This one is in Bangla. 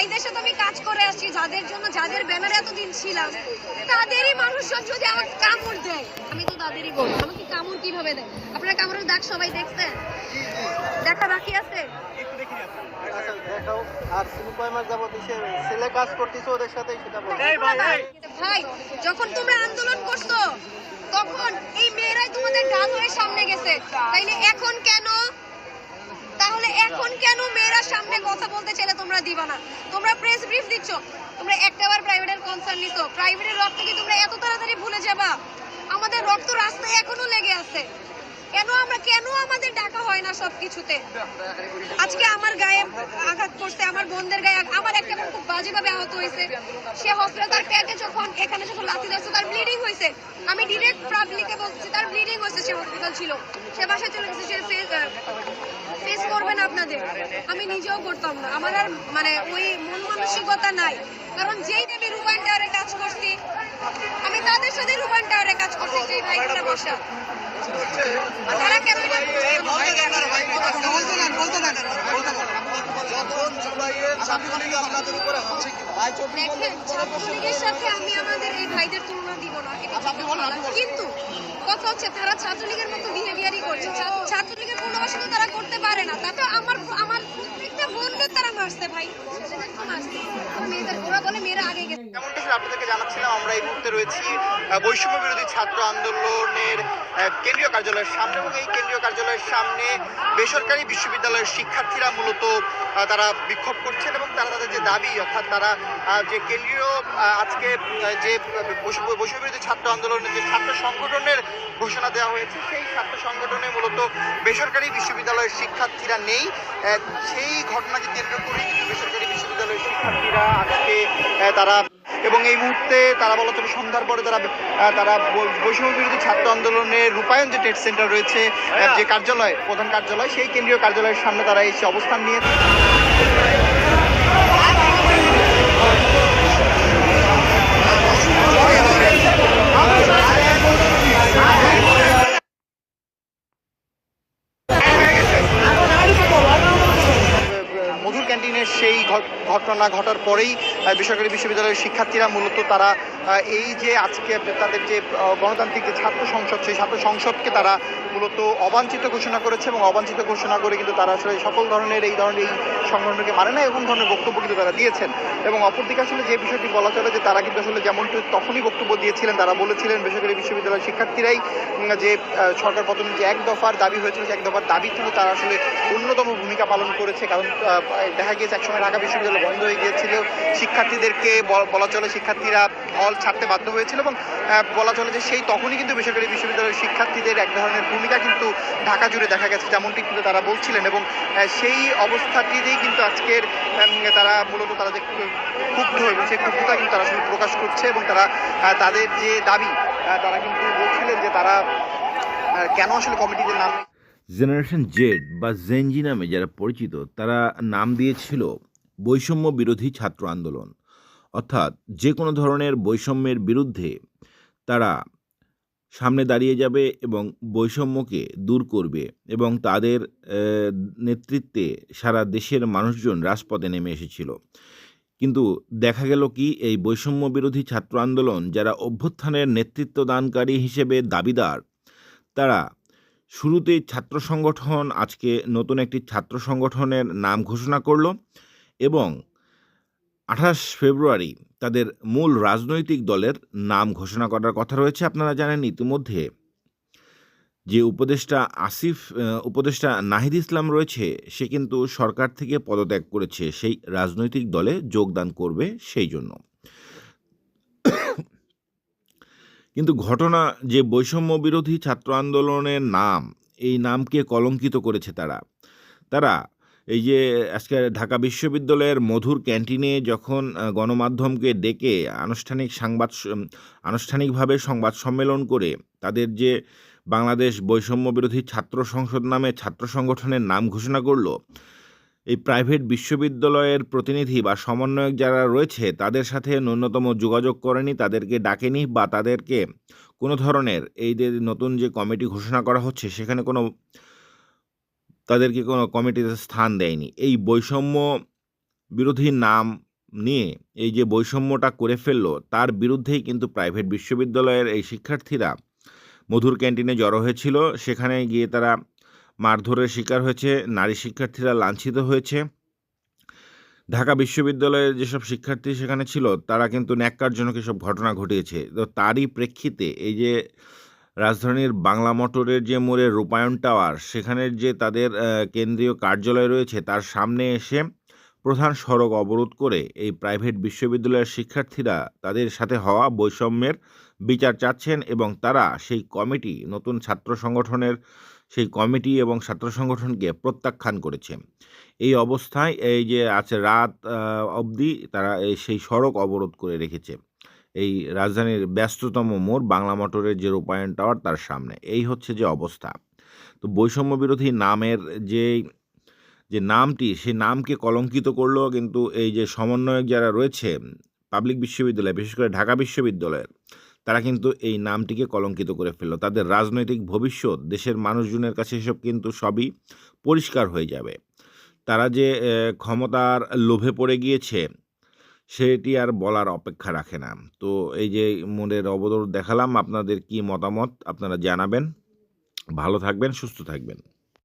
ভাইদের সাথে আমি কাজ করে আসছি যাদের জন্য যাদের ব্যানারে এতদিন ছিলাম তাদেরই মানুষজন যদি আমাকে কামড় দেয় আমি তো তাদেরই বলব আমাকে কামড় কীভাবে দেয়? আপনারা কামড়ের দাগ সবাই দেখছেন দেখা বাকি আছে? আচ্ছা দেখাও। আর তুমি কয় মাস যাবত সে ছেলে কাজ করতেছে ওদের সাথে ভাই যখন তোমরা আন্দোলন করছ তখন এই মেয়েরাই তোমাদের হয়ে সামনে গেছে। তাইলে এখন কেন এখন কেন মেয়েরা সামনে কথা বলতে চাইলে তোমরা দিবা না? তোমরা প্রেস ব্রিফ দিচ্ছ। তোমরা একটাবার প্রাইভেটের কনসার্ন নিছো। প্রাইভেটের রক্ত কি তোমরা এত তাড়াতাড়ি ভুলে যাবা? আমাদের রক্ত রাস্তায় এখনও লেগে আছে। কেন আমরা কেন আমাদের ডাকা হয় না সব কিছুতে আজকে আমার গায়ে আঘাত করছে আমার বোনদের গায়ে আমার একটা বোন খুব বাজেভাবে আহত হয়েছে। সে হসপিটাল তার পেটে যখন এখানে যখন লাথি ধরছে তার ব্লিডিং হয়েছে। আমি ডিরেক্ট পাবলিকে বলছি তার ব্লিডিং হয়েছে সে হসপিটাল ছিল। সে বাসায় চলে গেছে সে ফেস করবে না আপনাদের। আমি নিজেও করতাম না। আমার আর মানে ওই মন মানসিকতা নাই। কারণ যেই আমি রুবান টাওয়ারে কাজ করছি আমি তাদের সাথে রুবান টাওয়ারে কাজ করছি যেই ভাইগুলো বসা ছাত্রলীগের সাথে আমি আমাদের এই ভাইদের তুলনা দিব না বলা। কিন্তু কথা হচ্ছে তারা ছাত্রলীগের মতো বিহেভিয়ারই করছে ছাত্রলীগের পুনর্বাসন তো তারা করতে পারে না তাতে আমার আমার কেন্দ্রীয় সামনে এবং কেন্দ্রীয় কার্যালয়ের সামনে বেসরকারি বিশ্ববিদ্যালয়ের শিক্ষার্থীরা মূলত তারা বিক্ষোভ করছেন এবং তারা তাদের যে দাবি, অর্থাৎ তারা যে কেন্দ্রীয় আজকে যে বৈষম্য বিরোধী ছাত্র আন্দোলনের যে ছাত্র সংগঠনের ঘোষণা দেওয়া হয়েছে, সেই ছাত্র সংগঠনে মূলত বেসরকারি বিশ্ববিদ্যালয়ের শিক্ষার্থীরা নেই। সেই ঘটনাকে কেন্দ্র করে বেসরকারি বিশ্ববিদ্যালয়ের শিক্ষার্থীরা আজকে তারা এবং এই মুহূর্তে তারা বলা চলে সন্ধ্যার পরে তারা তারা বৈষম্য বিরোধী ছাত্র আন্দোলনের রূপায়ণ যে ট্রেড সেন্টার রয়েছে যে কার্যালয়, প্রধান কার্যালয়, সেই কেন্দ্রীয় কার্যালয়ের সামনে তারা এসে অবস্থান নিয়েছে ক্যান্টিনের সেই ঘট- ঘটনা ঘটার পরেই বেসরকারি বিশ্ববিদ্যালয়ের শিক্ষার্থীরা মূলত তারা এই যে আজকে তাদের যে গণতান্ত্রিক যে ছাত্র সংসদ, সেই ছাত্র সংসদকে তারা মূলত অবাঞ্ছিত ঘোষণা করেছে এবং অবাঞ্ছিত ঘোষণা করে কিন্তু তারা আসলে সকল ধরনের এই ধরনের এই সংগঠনকে মানে না এরকম ধরনের বক্তব্য কিন্তু তারা দিয়েছেন। এবং অপরদিকে আসলে যে বিষয়টি বলা চলে যে তারা কিন্তু আসলে যেমনটি তখনই বক্তব্য দিয়েছিলেন, তারা বলেছিলেন বেসরকারি বিশ্ববিদ্যালয়ের শিক্ষার্থীরাই যে সরকার পতনের যে এক দফার দাবি হয়েছিল সে এক দফার দাবি থেকে তারা আসলে অন্যতম ভূমিকা পালন করেছে। কারণ দেখা গিয়েছে একসময় ঢাকা বিশ্ববিদ্যালয় বন্ধ হয়ে গিয়েছিল। শিক্ষার্থীদেরকে বল- চলে শিক্ষার্থীরা হল ছাড়তে বাধ্য হয়েছিল এবং বলা চলে যে সেই তখনই কিন্তু বেসরকারি বিশ্ববিদ্যালয়ের শিক্ষার্থীদের এক ধরনের ভূমিকা কিন্তু ঢাকা জুড়ে দেখা গেছে, যেমনটি কিন্তু তারা বলছিলেন এবং সেই অবস্থাটিতেই কিন্তু আজকের তারা মূলত তারা যে ক্ষুব্ধ এবং সেই ক্ষুব্ধতা কিন্তু তারা আসলে প্রকাশ করছে এবং তারা তাদের যে দাবি তারা কিন্তু বলছিলেন যে তারা কেন আসলে কমিটিতে নাম জেনারেশন জেড বা জেনজি নামে যারা পরিচিত, তারা নাম দিয়েছিল বৈষম্য বিরোধী ছাত্র আন্দোলন। অর্থাৎ যে কোনো ধরনের বৈষম্যের বিরুদ্ধে তারা সামনে দাঁড়িয়ে যাবে এবং বৈষম্যকে দূর করবে এবং তাদের নেতৃত্বে সারা দেশের মানুষজন রাজপথে নেমে এসেছিল। কিন্তু দেখা গেল কি, এই বৈষম্য বিরোধী ছাত্র আন্দোলন যারা অভ্যুত্থানের নেতৃত্ব দানকারী হিসেবে দাবিদার, তারা শুরুতেই ছাত্র সংগঠন, আজকে নতুন একটি ছাত্র সংগঠনের নাম ঘোষণা করল। এবং আঠাশ ফেব্রুয়ারি তাদের মূল রাজনৈতিক দলের নাম ঘোষণা করার কথা রয়েছে আপনারা জানেন ইতিমধ্যে। যে উপদেষ্টা আসিফ উপদেষ্টা নাহিদ ইসলাম রয়েছে, সে কিন্তু সরকার থেকে পদত্যাগ করেছে, সেই রাজনৈতিক দলে যোগদান করবে সেই জন্য। কিন্তু ঘটনা যে বৈষম্য বিরোধী ছাত্র আন্দোলনের নাম, এই নামকে কলঙ্কিত করেছে তারা। তারা এই যে আজকে ঢাকা বিশ্ববিদ্যালয়ের মধুর ক্যান্টিনে যখন গণমাধ্যমকে ডেকে আনুষ্ঠানিক সংবাদ আনুষ্ঠানিকভাবে সংবাদ সম্মেলন করে তাদের যে বাংলাদেশ বৈষম্য বিরোধী ছাত্র সংসদ নামে ছাত্র সংগঠনের নাম ঘোষণা করল, এই প্রাইভেট বিশ্ববিদ্যালয়ের প্রতিনিধি বা সমন্বয়ক যারা রয়েছে তাদের সাথে ন্যূনতম যোগাযোগ করেনি, তাদেরকে ডাকেনি বা তাদেরকে কোনো ধরনের এই যে নতুন যে কমিটি ঘোষণা করা হচ্ছে সেখানে কোনো তাদেরকে কোনো কমিটিতে স্থান দেয়নি। এই বৈষম্য বিরোধী নাম নিয়ে এই যে বৈষম্যটা করে ফেলল, তার বিরুদ্ধেই কিন্তু প্রাইভেট বিশ্ববিদ্যালয়ের এই শিক্ষার্থীরা মধুর ক্যান্টিনে জড়ো হয়েছিল। সেখানে গিয়ে তারা মারধরের শিকার হয়েছে, নারী শিক্ষার্থীরা লাঞ্ছিত হয়েছে। ঢাকা বিশ্ববিদ্যালয়ের যেসব শিক্ষার্থী সেখানে ছিল, তারা কিন্তু ন্যাক্কারজনক এসব ঘটনা ঘটিয়েছে। তো তারই প্রেক্ষিতে এই যে রাজধানীর বাংলা মোটরের যে মোড়ে রূপায়ণ টাওয়ার সেখানের যে তাদের কেন্দ্রীয় কার্যালয় রয়েছে, তার সামনে এসে প্রধান সড়ক অবরোধ করে এই প্রাইভেট বিশ্ববিদ্যালয়ের শিক্ষার্থীরা তাদের সাথে হওয়া বৈষম্যের বিচার চাচ্ছেন এবং তারা সেই কমিটি, নতুন ছাত্র সংগঠনের সেই কমিটি এবং ছাত্র সংগঠনকে প্রত্যাখ্যান করেছে। এই অবস্থায় এই যে আছে রাত অবধি তারা সেই সড়ক অবরোধ করে রেখেছে। এই রাজধানীর ব্যস্ততম মোড় বাংলা মোটরের যে রূপায়ণ টাওয়ার তার সামনে। এই হচ্ছে যে অবস্থা। তো বৈষম্য বিরোধী নামের যে যে নামটি, সেই নামকে কলঙ্কিত করল কিন্তু এই যে সমন্বয়ক যারা রয়েছে, পাবলিক বিশ্ববিদ্যালয়, বিশেষ করে ঢাকা বিশ্ববিদ্যালয়ের, তারা কিন্তু এই নামটিকে কলঙ্কিত করে ফেলল। তাদের রাজনৈতিক ভবিষ্যৎ, দেশের মানুষজনের কাছে এসব কিন্তু সবই পরিষ্কার হয়ে যাবে। তারা যে ক্ষমতার লোভে পড়ে গিয়েছে সেটি আর বলার অপেক্ষা রাখে না। তো এই যে মনের অবদর দেখালাম, আপনাদের কি মতামত? আপনারা জানাবেন। ভালো থাকবেন, সুস্থ থাকবেন।